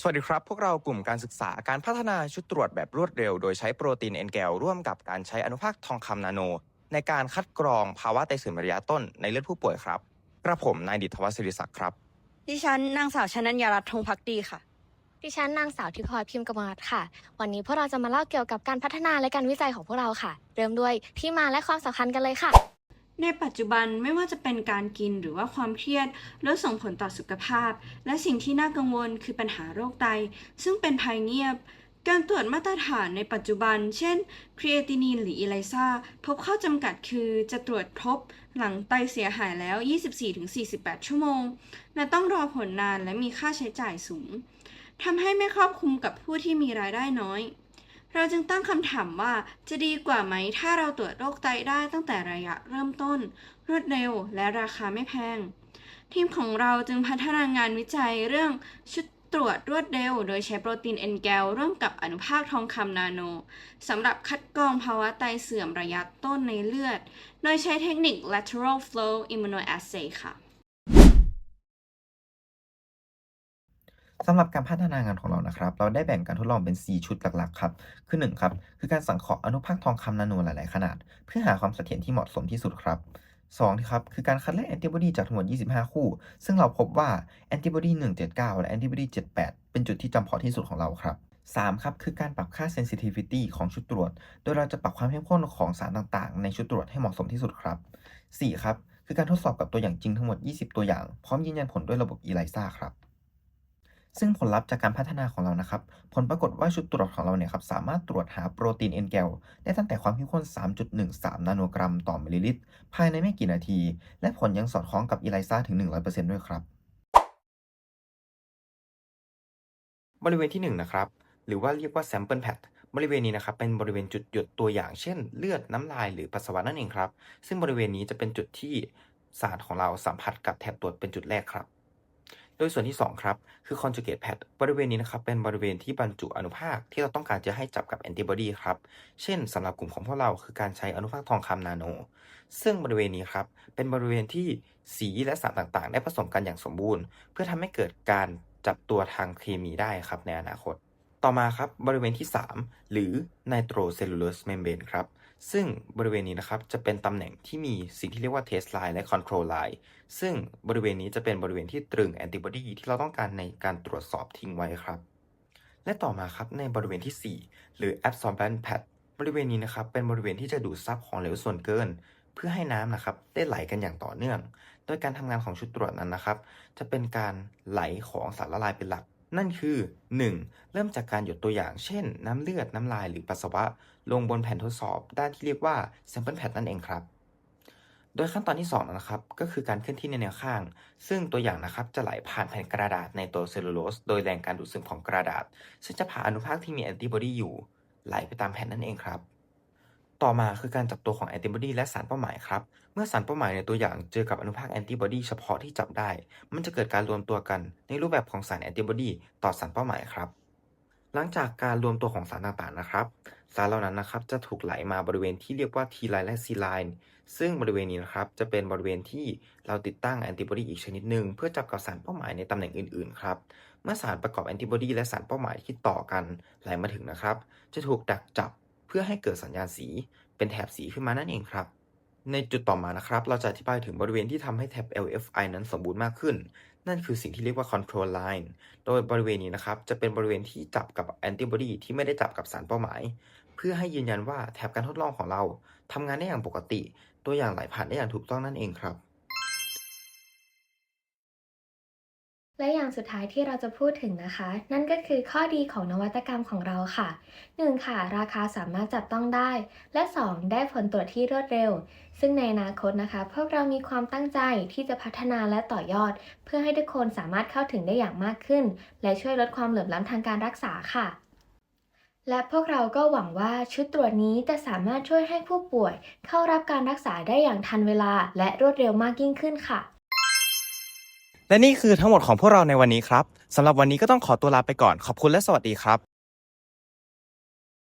สวัสดีครับ พวกเรากลุ่มการศึกษาการพัฒนาชุดตรวจแบบรวดเร็ว โดยใช้โปรตีนเอนแกลร่วมกับการใช้อนุภาคทองคำนาโน ในการคัดกรองภาวะไตเสื่อมระยะต้นในเลือดผู้ป่วยครับ กระผมนายดิษฐวัฒน์ศิริศักดิ์ครับ ดิฉันนางสาวชนัญญารัตน์ธงพักดีค่ะ ดิฉันนางสาวทิพย์พลอยพิมพ์กมลค่ะ วันนี้พวกเราจะมาเล่าเกี่ยวกับการพัฒนาและการวิจัยของพวกเราค่ะ เริ่มด้วยที่มาและความสำคัญกันเลยค่ะ ในปัจจุบันไม่ว่าจะเป็นการกินหรือว่าความเครียดล้วส่งผลต่อสุขภาพ และสิ่งที่น่ากังวลคือปัญหาโรคไต ซึ่งเป็นภัยเงียบ การตรวจมาตรฐานในปัจจุบัน เช่นครีเอตินินหรืออีไลซาพบข้อจำกัดคือจะตรวจพบหลังไตเสียหายแล้ว 24-48 ชั่วโมง และต้องรอผลนานและมีค่าใช้จ่ายสูงทำให้ไม่ครอบคลุมกับผู้ที่มีรายได้น้อย เราจึงตั้งคำถามว่าจะดีกว่าไหมถ้าเราตรวจโรคไตได้ตั้งแต่ระยะเริ่มต้น รวดเร็วและราคาไม่แพง ทีมของเราจึงพัฒนางานวิจัยเรื่องชุดตรวจรวดเร็ว โดยใช้โปรตีนเอนแกลร่วมกับอนุภาคทองคำนาโนสำหรับคัดกรองภาวะไตเสื่อมระยะต้นในเลือด โดยใช้เทคนิค lateral flow immunoassay ค่ะ สำหรับการพัฒนางานของเรานะครับ เราได้แบ่งการทดลองเป็น 4 ชุดหลักๆ ครับ คือ1ครับ คือการสังเคราะห์อนุภาคทองคำนาโนหลาย ๆ ขนาด เพื่อหาความเสถียรที่เหมาะสมที่สุดครับ2ครับ คือการคัดเลือกแอนติบอดีจากทั้งหมด 25 คู่ ซึ่งเราพบว่าแอนติบอดี 179 และแอนติบอดี 78 เป็นจุดที่จำเพาะที่สุดของเราครับ 3 ครับ คือการปรับค่า sensitivity ของชุดตรวจ โดยเราจะปรับความเข้มข้นของสารต่าง ๆ ในชุดตรวจให้เหมาะสมที่สุดครับ 4 ครับ คือการทดสอบกับตัวอย่างจริงทั้งหมด 20 ตัวอย่าง พร้อมยืนยันผลด้วยระบบ ELISA ครับ ซึ่งผลลัพธ์จากการพัฒนาของเรานะครับ ผลปรากฏว่าชุดตรวจของเราเนี่ยครับสามารถตรวจหาโปรตีนเอนแกลได้ตั้งแต่ความเข้มข้น 3.13 นาโนกรัมต่อมิลลิลิตร ภายในไม่กี่นาที และผลยังสอดคล้องกับอีไลซาถึง 100%ด้วยครับ บริเวณที่ 1 นะครับ หรือว่าเรียกว่า sample pad บริเวณนี้นะครับเป็นบริเวณจุดหยดตัวอย่างเช่น เลือดน้ำลายหรือปัสสาวะนั่นเองครับ ซึ่งบริเวณนี้จะเป็นจุดที่สารของเราสัมผัสกับแถบตรวจเป็นจุดแรกครับ โดยส่วนที่ 2 ครับ คือ conjugate pad บริเวณนี้นะครับ เป็นบริเวณที่บรรจุอนุภาคที่เราต้องการจะให้จับกับแอนติบอดีครับ เช่นสำหรับกลุ่มของพวกเราคือการใช้อนุภาคทองคำนาโน ซึ่งบริเวณนี้ครับ เป็นบริเวณที่สีและสารต่างๆ ได้ผสมกันอย่างสมบูรณ์ เพื่อทำให้เกิดการจับตัวทางเคมีได้ครับในอนาคต ต่อมาครับบริเวณที่ 3 หรือ nitrocellulose membrane ครับ ซึ่งบริเวณนี้นะครับจะเป็นตำแหน่งที่มีสิ่งที่เรียกว่า test line และ control line ซึ่งบริเวณนี้จะเป็นบริเวณที่ตรึงแอนติบอดีที่เราต้องการในการตรวจสอบทิ้งไว้ครับ และต่อมาครับในบริเวณที่ 4 หรือ absorbent pad บริเวณนี้นะครับเป็นบริเวณที่จะดูดซับของเหลวส่วนเกิน เพื่อให้น้ำนะครับได้ไหลกันอย่างต่อเนื่อง โดยการทำงานของชุดตรวจนั้นนะครับ จะเป็นการไหลของสารละลายเป็นหลัก นั่นคือ 1. เริ่มจากการหยดตัวอย่าง เช่น น้ำเลือด น้ำลายหรือปัสสาวะ ลงบนแผ่นทดสอบ ด้านที่เรียกว่า sample pad นั่นเองครับ โดยขั้นตอนที่2นะครับ ก็คือการเคลื่อนที่ในแนวข้าง ซึ่งตัวอย่างนะครับจะไหลผ่านแผ่นกระดาษในตัวเซลลูโลสโดยแรงการดูดซึมของกระดาษ ซึ่งจะพาอนุภาคที่มีแอนติบอดีอยู่ ไหลไปตามแผ่นนั่นเองครับ ต่อมาคือการจับตัวของแอนติบอดีและสารเป้าหมายครับ เมื่อสารเป้าหมายในตัวอย่างเจอกับอนุภาคแอนติบอดีเฉพาะที่จับได้ มันจะเกิดการรวมตัวกันในรูปแบบของสารแอนติบอดีต่อสารเป้าหมายครับ หลังจากการรวมตัวของสารต่างๆนะครับ สารเหล่านั้นนะครับจะถูกไหลมาบริเวณที่เรียกว่า T line และ C line ซึ่งบริเวณนี้นะครับจะเป็นบริเวณที่เราติดตั้งแอนติบอดีอีกชนิดหนึ่งเพื่อจับกับสารเป้าหมายในตำแหน่งอื่นๆครับเมื่อสารประกอบแอนติบอดีและสารเป้าหมายที่ต่อกันไหลมาถึงนะครับ จะถูกดักจับ พื่อให้เกิดสัญญาณสีเป็นแถบสีขึ้นมานั่นเองครับ ในจุดต่อมานะครับ เราจะอธิบายถึงบริเวณที่ทำให้แท็บ LFI นั้นสมบูรณ์มากขึ้น นั่นคือสิ่งที่เรียกว่า control line โดยบริเวณนี้นะครับ จะเป็นบริเวณที่จับกับแอนติบอดีที่ไม่ได้จับกับสารเป้าหมาย เพื่อให้ยืนยันว่าแถบการทดลองของเราทำงานได้อย่างปกติ ตัวอย่างไหลผ่านได้อย่างถูกต้องนั่นเองครับ และอย่างสุดท้ายที่เราจะพูดถึงนะคะ นั่นก็คือข้อดีของนวัตกรรมของเราค่ะ 1. ค่ะ ราคาสามารถจับต้องได้ และ 2. ได้ผลตรวจที่รวดเร็ว ซึ่งในอนาคตนะคะ พวกเรามีความตั้งใจที่จะพัฒนาและต่อยอด เพื่อให้ทุกคนสามารถเข้าถึงได้อย่างมากขึ้น และช่วยลดความเหลื่อมล้ำทางการรักษาค่ะและพวกเราก็หวังว่าชุดตรวจนี้จะสามารถช่วยให้ผู้ป่วย เข้ารับการรักษาได้อย่างทันเวลาและรวดเร็วมากยิ่งขึ้นค่ะ และนี่คือทั้งหมดของพวกเราในวันนี้ครับสำหรับวันนี้ก็ต้องขอตัวลาไปก่อนขอบคุณและสวัสดีครับ